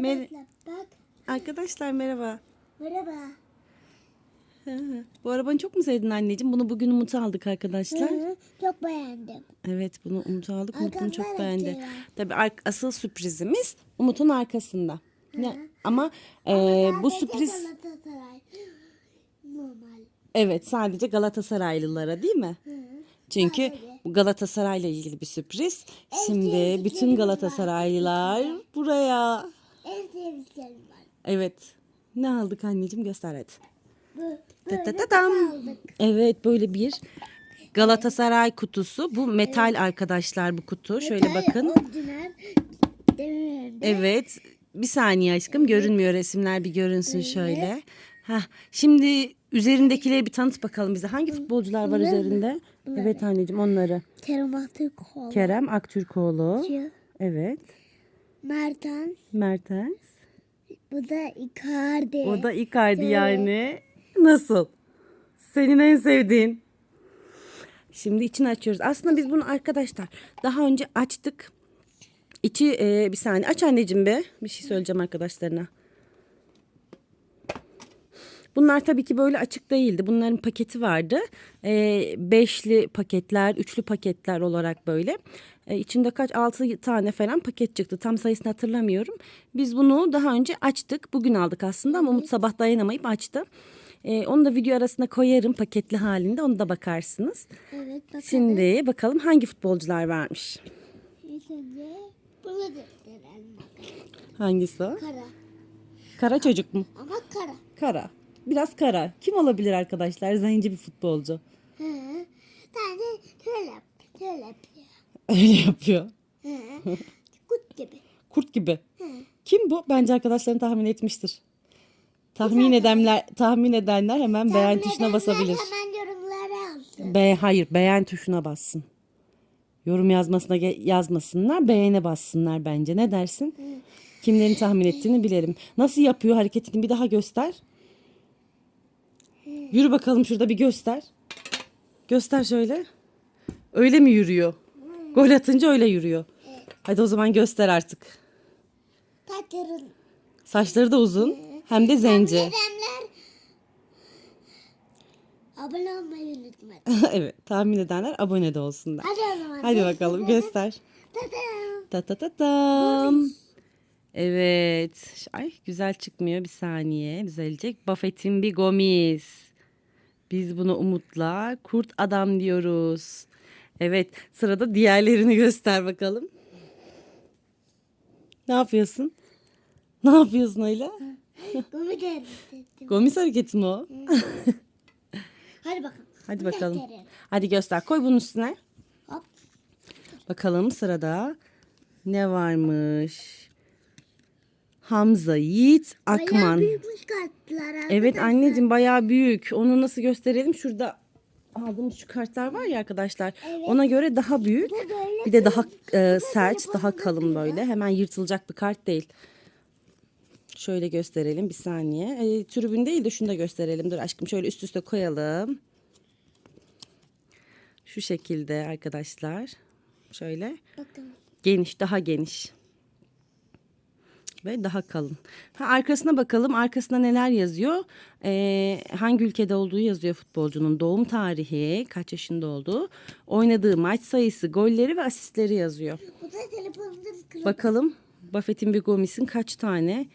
Mer- Arkadaşlar bak. Arkadaşlar merhaba. Merhaba. Hı. Bu arabanı çok mu sevdin anneciğim? Bunu bugün Umut'a aldık arkadaşlar. Hı, çok beğendim. Evet bunu Umut'a aldık. Umut bunu çok Arkamdan beğendi. Tabii ar- asıl sürprizimiz Umut'un arkasında. Ne? Ama e, bu Sadece sürpriz Galatasaray. Normal. evet sadece Galatasaraylılara değil mi? Çünkü bu Galatasaray'la ilgili bir sürpriz. Şimdi bütün. Galatasaraylılar buraya. En sevdiklerim var. Evet. Ne aldık anneciğim göster hadi. Ta böyle ta ta tam. aldık. Evet böyle bir Galatasaray kutusu. Bu metal arkadaşlar bu kutu. Şöyle Metal bakın. Orijinal. Evet. Bir saniye aşkım görünmüyor resimler bir görünsün şöyle. Heh. Şimdi üzerindekileri bir tanıt bakalım bize. Hangi futbolcular var üzerinde? Evet anneciğim onları. Kerem Aktürkoğlu. Kerem Aktürkoğlu. Evet. Mertan. Mertens. Bu da Icardi. O da Icardi yani. Nasıl? Senin en sevdiğin. Şimdi içini açıyoruz. Aslında biz bunu arkadaşlar daha önce açtık. İçi e, bir saniye aç anneciğim be. Bir şey söyleyeceğim arkadaşlarına. Bunlar tabii ki böyle açık değildi. Bunların paketi vardı. E, beşli paketler, üçlü paketler olarak böyle. E, içinde kaç? Altı tane falan paket çıktı. Tam sayısını hatırlamıyorum. Biz bunu daha önce açtık. Bugün aldık aslında ama Umut sabah dayanamayıp açtı. E, onu da video arasına koyarım paketli halinde. Onu da bakarsınız. Evet bakalım. Şimdi bakalım hangi futbolcular varmış. Hangisi o? Kara. Kara çocuk mu? Ama kara. Kara. Biraz kara. Kim olabilir arkadaşlar? Zenci bir futbolcu. Hı. Tane şöyle yap. Şöyle yapıyor. Öyle yapıyor. Hı. Kut gibi. Kurt gibi. Hı. Kim bu? Bence arkadaşların tahmin etmiştir. Tahmin edenler, tahmin edenler hemen beğen Tahmin tuşuna edenler basabilir. Hemen yorumlara yazsın. Be hayır, beğen tuşuna bassın. Yorum yazmasına yazmasınlar, beğene bassınlar bence. Ne dersin? Kimlerin tahmin ettiğini bilelim. Nasıl yapıyor hareketini bir daha göster. Yürü bakalım şurada bir göster. Göster şöyle. Öyle mi yürüyor? Gol atınca öyle yürüyor. Hadi o zaman göster artık. Taçların. Saçları da uzun. Hem de. Dedemler. Abone olmayı unutmayın. evet tahmin edenler abone de olsunlar. Hadi o zaman. Hadi bakalım göster. Ta ta ta tam. Evet. Ay güzel çıkmıyor bir saniye düzelecek. Buffett'in bir gomis. Biz bunu Umut'la kurt adam diyoruz. Evet sırada diğerlerini göster bakalım. Ne yapıyorsun? Ne yapıyorsun öyle? Bunu da Gomis hareketi mi o? Hadi bakalım. Hadi bakalım. Hadi göster. Koy bunun üstüne. Hop. Bakalım sırada ne varmış? Hamza Yiğit Bayağı Akman. büyükmüş kartlar. Evet anneciğim bayağı büyük. Onu nasıl gösterelim? Şurada aldığımız şu kartlar var ya arkadaşlar. Ona göre daha büyük. Bir de daha e, sert, daha kalın böyle. Hemen yırtılacak bir kart değil. Şöyle gösterelim bir saniye. E, tribün değil de şunu da gösterelim. Dur aşkım şöyle üst üste koyalım. Şu şekilde arkadaşlar. Şöyle Bakın. geniş, daha geniş. Ve daha kalın. Ha, arkasına bakalım. Arkasında neler yazıyor? Ee, hangi ülkede olduğu yazıyor futbolcunun. Doğum tarihi, kaç yaşında olduğu. Oynadığı maç sayısı, golleri ve asistleri yazıyor. Bu da telefonumda kırık. Bakalım Buffett'in bir Gomis'in kaç tane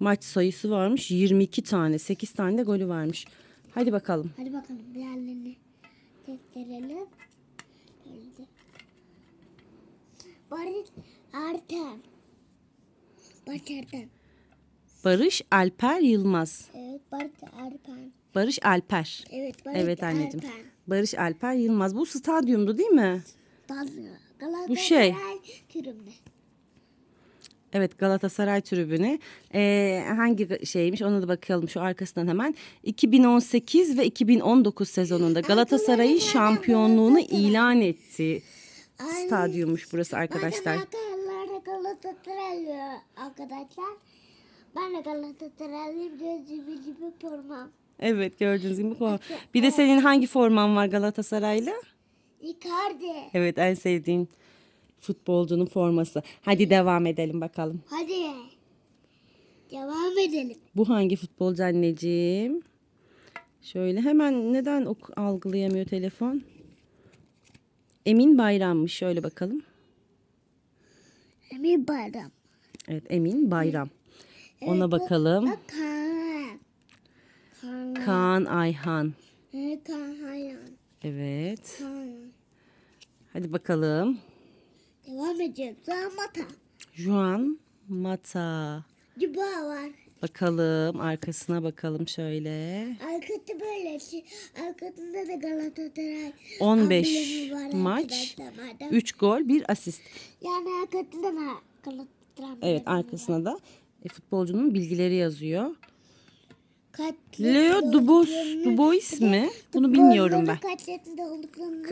maç sayısı varmış? 22 tane. 8 tane de golü varmış. Hadi bakalım. Hadi bakalım gösterelim. Şöyle. Barış Artem. Barış Artem. Barış Alper Yılmaz. Evet Barış Artem. Barış Alper. Evet Barış Evet anneciğim. Artem. Barış Alper Yılmaz. Bu stadyumdu değil mi? Galatasaray Bu şey. tribünde. Evet Galatasaray tribünü. Ee, hangi şeymiş ona da bakalım şu arkasından hemen. 2018 ve 2019 sezonunda Galatasaray'ın şampiyonluğunu ilan ettiği Ay. stadyummuş burası arkadaşlar. Arkadaşlar Galatasaray arkadaşlar. Ben de Galatasaraylıyım gözümü gibi formam. Evet gördüğünüz gibi. bu. Bir de senin hangi forman var Galatasaray'la? Icardi. Evet en sevdiğin futbolcunun forması. Hadi devam edelim bakalım. Hadi. Devam edelim. Bu hangi futbolcu anneciğim? Şöyle hemen neden ok algılayamıyor telefon? Emin Bayram'mış. Şöyle bakalım. Emir Bayram. Evet Emin Bayram. Ona bakalım. Bak Kaan. Kaan. Kaan Ayhan. Ee, Kaan Hayran. Evet. Kaan. Hadi bakalım. Devam ediyoruz. Zamata. Juan Mata. Cuba var. Bakalım arkasına bakalım şöyle. Arkası böyle. şey- Arkasında da Galatasaray. 15 amblemi var maç, arkadaşlar, madem. 3 gol, 1 asist. Yani arkasında da Galatasaray. Evet arkasına da e, futbolcunun bilgileri yazıyor. Kaç Leo Dubois, Dubois mi? Bunu bilmiyorum ben.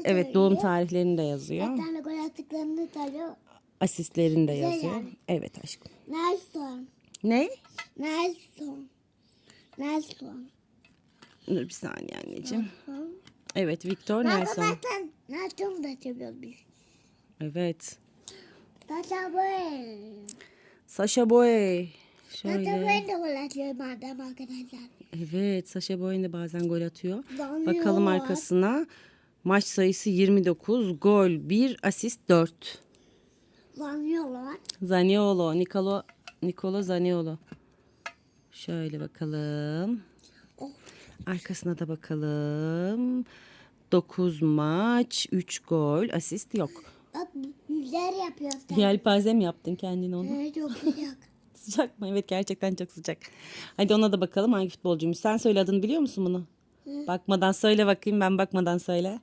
Evet doğum tarihlerini de yazıyor. Kaç tane gol attıklarını söylüyor. Asistlerini de yazıyor. Evet aşkım. Nelson. Ne? Nelson. Nelson. Dur bir saniye anneciğim. Nelson. Evet Victor Ben Nelson. zaten Nelson'u da seviyoruz biz. Evet. Taşa böyle. Sasha Boy. Şöyle. böyle de gol atıyor madem arkadaşlar. Evet Sasha Boy'un da bazen gol atıyor. Danilo Bakalım var. arkasına. Maç sayısı 29, gol 1, asist 4. Zanıyorlar. Zaniolo, Nicolo, Nicolo Zaniolo. Şöyle bakalım. Arkasına da bakalım. 9 maç, 3 gol, asist yok. Bak yüzler yapıyor. sen. Yelpaze mi yaptın kendine onu? Evet, çok sıcak. Sıcak mı? Evet gerçekten çok sıcak. Hadi ona da bakalım hangi futbolcuymuş. Sen söyle adını biliyor musun bunu? Bakmadan söyle bakayım ben bakmadan söyle.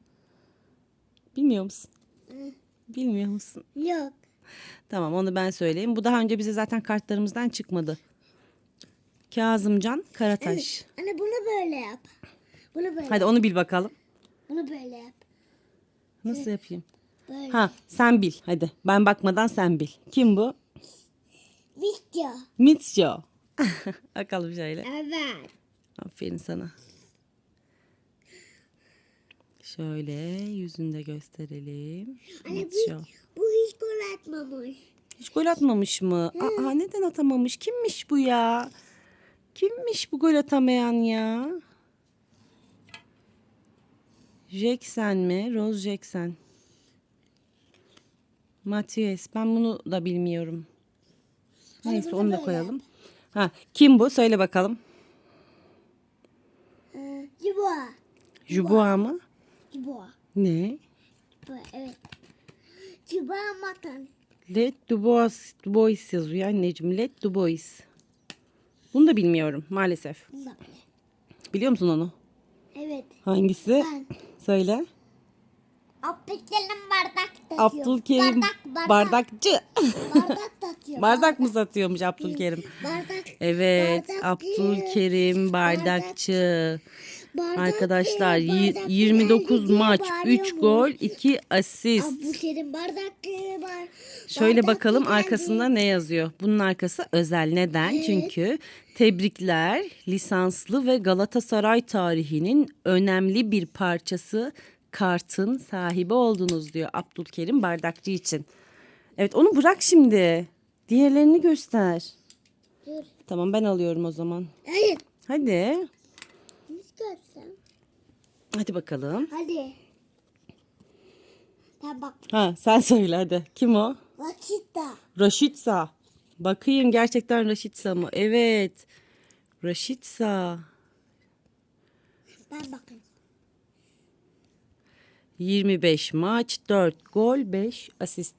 Bilmiyor musun? Bilmiyor musun? Yok. Tamam onu ben söyleyeyim. Bu daha önce bize zaten kartlarımızdan çıkmadı. Kazımcan Karataş. Anne bunu böyle yap. Bunu böyle. Hadi onu bil bakalım. Bunu böyle yap. Nasıl yapayım? Böyle. Ha sen bil hadi. Ben bakmadan sen bil. Kim bu? Video. Mitcho. bakalım şöyle. Evet. Aferin sana. Şöyle yüzünü de gösterelim. Anne bu, bu hiç gol atmamış. Hiç gol atmamış mı? Aa neden atamamış? Kimmiş bu ya? Kimmiş bu gol atamayan ya? Jackson mi? Rose Jackson. Matias. Ben bunu da bilmiyorum. Neyse onu da koyalım. Ha, kim bu? Söyle bakalım. Ee, Cuba. Jubua mı? Cuba. Ne? Bu, evet. Cuba matan. Let Dubois, Dubois yazıyor anneciğim. Let Dubois. Bunu da bilmiyorum maalesef. Bunu da. Biliyor musun onu? Evet. Hangisi? Ben. Söyle. Abdülkerim bardak takıyor. Abdülkerim Bardak, bardak. bardakçı. Bardak takıyor. Bardak mı satıyormuş Abdülkerim? Bardak. Evet, Bardakçı. Abdülkerim bardakçı. Bardakçı, Arkadaşlar bardakçı 29 geldi diye maç, 3 bağırıyormuş. gol, 2 asist. Abdülkerim bardakçı var. Şöyle Bardakçı bakalım geldi. arkasında ne yazıyor? Bunun arkası özel. Neden? Çünkü tebrikler lisanslı ve Galatasaray tarihinin önemli bir parçası kartın sahibi oldunuz diyor Abdülkerim Bardakçı için. Evet onu bırak şimdi. Diğerlerini göster. Dur. Tamam ben alıyorum o zaman. Hayır. Hadi. Hadi bakalım. Hadi. Sen bak. Ha sen söyle hadi. Kim o? Vakita. Raşitsa. Bakayım gerçekten Raşitsa mı? Evet. Raşitsa. Ben bakayım. 25 maç, 4 gol, 5 asist.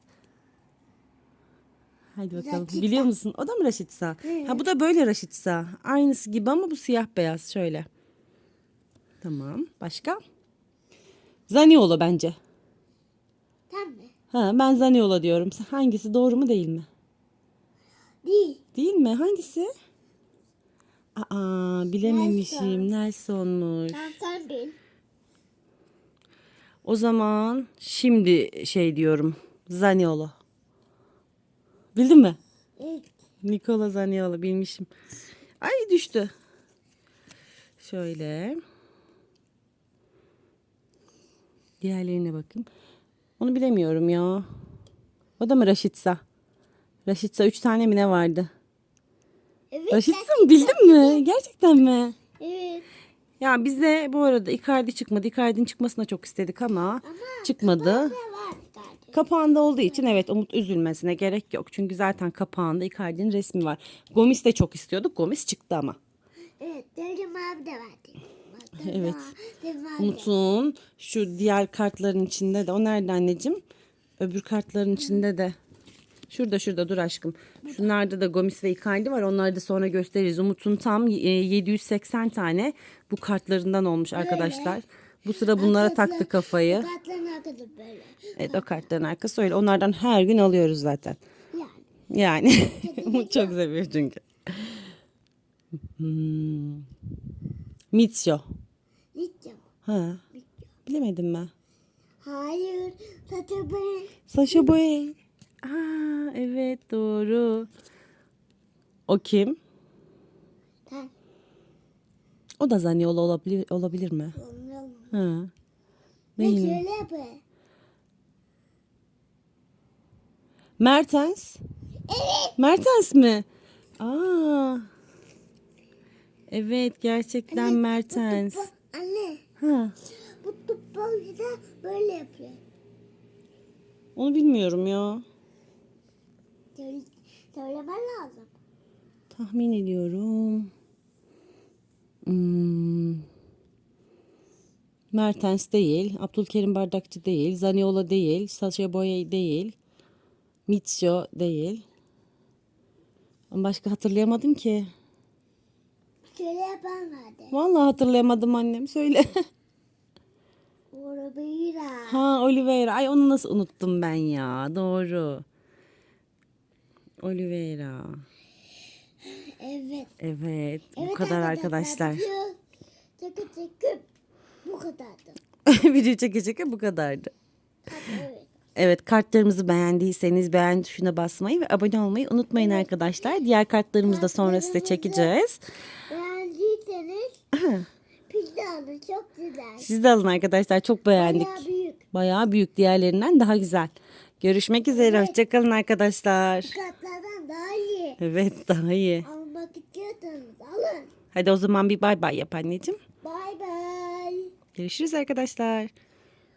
Hadi bakalım. Raşitsa. Biliyor musun? O da mı Raşitsa? Ha bu da böyle Raşitsa. Aynısı gibi ama bu siyah beyaz şöyle. Tamam. Başka? Zaniolo bence. Tamam mı? Ha ben Zaniolo diyorum. Hangisi doğru mu değil mi? Değil. Değil mi? Hangisi? Aa bilememişim. Nelson'muş. Tamam sen bil. O zaman şimdi şey diyorum. Zaniolo. Bildin mi? Evet. Nikola Zaniolo bilmişim. Ay düştü. Şöyle. Diğerlerine bakayım. Onu bilemiyorum ya. O da mı Raşitsa? Raşitsa üç tane mi ne vardı? Evet. Aşıtsın bildin mi? Gerçekten mi? Evet. Ya bize bu arada Icardi çıkmadı. Icardi'nin çıkmasını da çok istedik ama çıkmadı. Ne var kardeşim? Kapağında olduğu için evet Umut üzülmesine gerek yok. Çünkü zaten kapağında Icardi'nin resmi var. Gomis de çok istiyorduk. Gomis çıktı ama. Evet. Dedim abi de vardı. Evet. Umut'un şu diğer kartların içinde de. O nerede anneciğim? Öbür kartların içinde de. Şurada şurada dur aşkım. Şunlarda da Gomis ve Icardi var. Onları da sonra gösteririz. Umut'un tam e, 780 tane bu kartlarından olmuş arkadaşlar. Bu sıra bunlara taktı kafayı. Kartların arkada böyle. Evet o kartların arkası öyle. Onlardan her gün alıyoruz zaten. Yani. Yani Umut çok seviyor çünkü. Hmm. Mitsyo. Gideceğim. Ha. Bilemedim ben. Hayır. Saçı ben. Sasha Boy. Aa evet doğru. O kim? Ben. O da Zaniolo olabilir olabilir mi? Anlayalım. Ha. Ne mi? şöyle yapayım. Mertens. Evet. Mertens mi? Aa. Evet gerçekten Mertens. Anne. Ha. Bu futbolcu da böyle yapıyor. Onu bilmiyorum ya. Söyle, söylemen lazım. Tahmin ediyorum. Hmm. Mertens değil, Abdülkerim Bardakçı değil, Zaniola değil, Sasha Boye değil, Mitsio değil. Başka hatırlayamadım ki. Vardı. Vallahi hatırlayamadım annem söyle. Orabira. ha Oliveira. Ay onu nasıl unuttum ben ya. Doğru. Oliveira. Evet. Evet, bu evet kadar arkadaşlar. Çekip çekip. Bu kadardı. Video çeke çeke bu kadardı. Evet. Evet kartlarımızı beğendiyseniz beğen tuşuna basmayı ve abone olmayı unutmayın arkadaşlar. Diğer kartlarımızı da sonra size çekeceğiz. Beğendiyseniz pizza alın. Çok güzel. Siz de alın arkadaşlar çok beğendik. Bayağı büyük. Bayağı büyük diğerlerinden daha güzel. Görüşmek üzere hoşçakalın arkadaşlar. Kartlardan daha iyi. Evet daha iyi. Almak istiyorsanız alın. Hadi o zaman bir bay bay yap anneciğim. Bay bay. Görüşürüz arkadaşlar.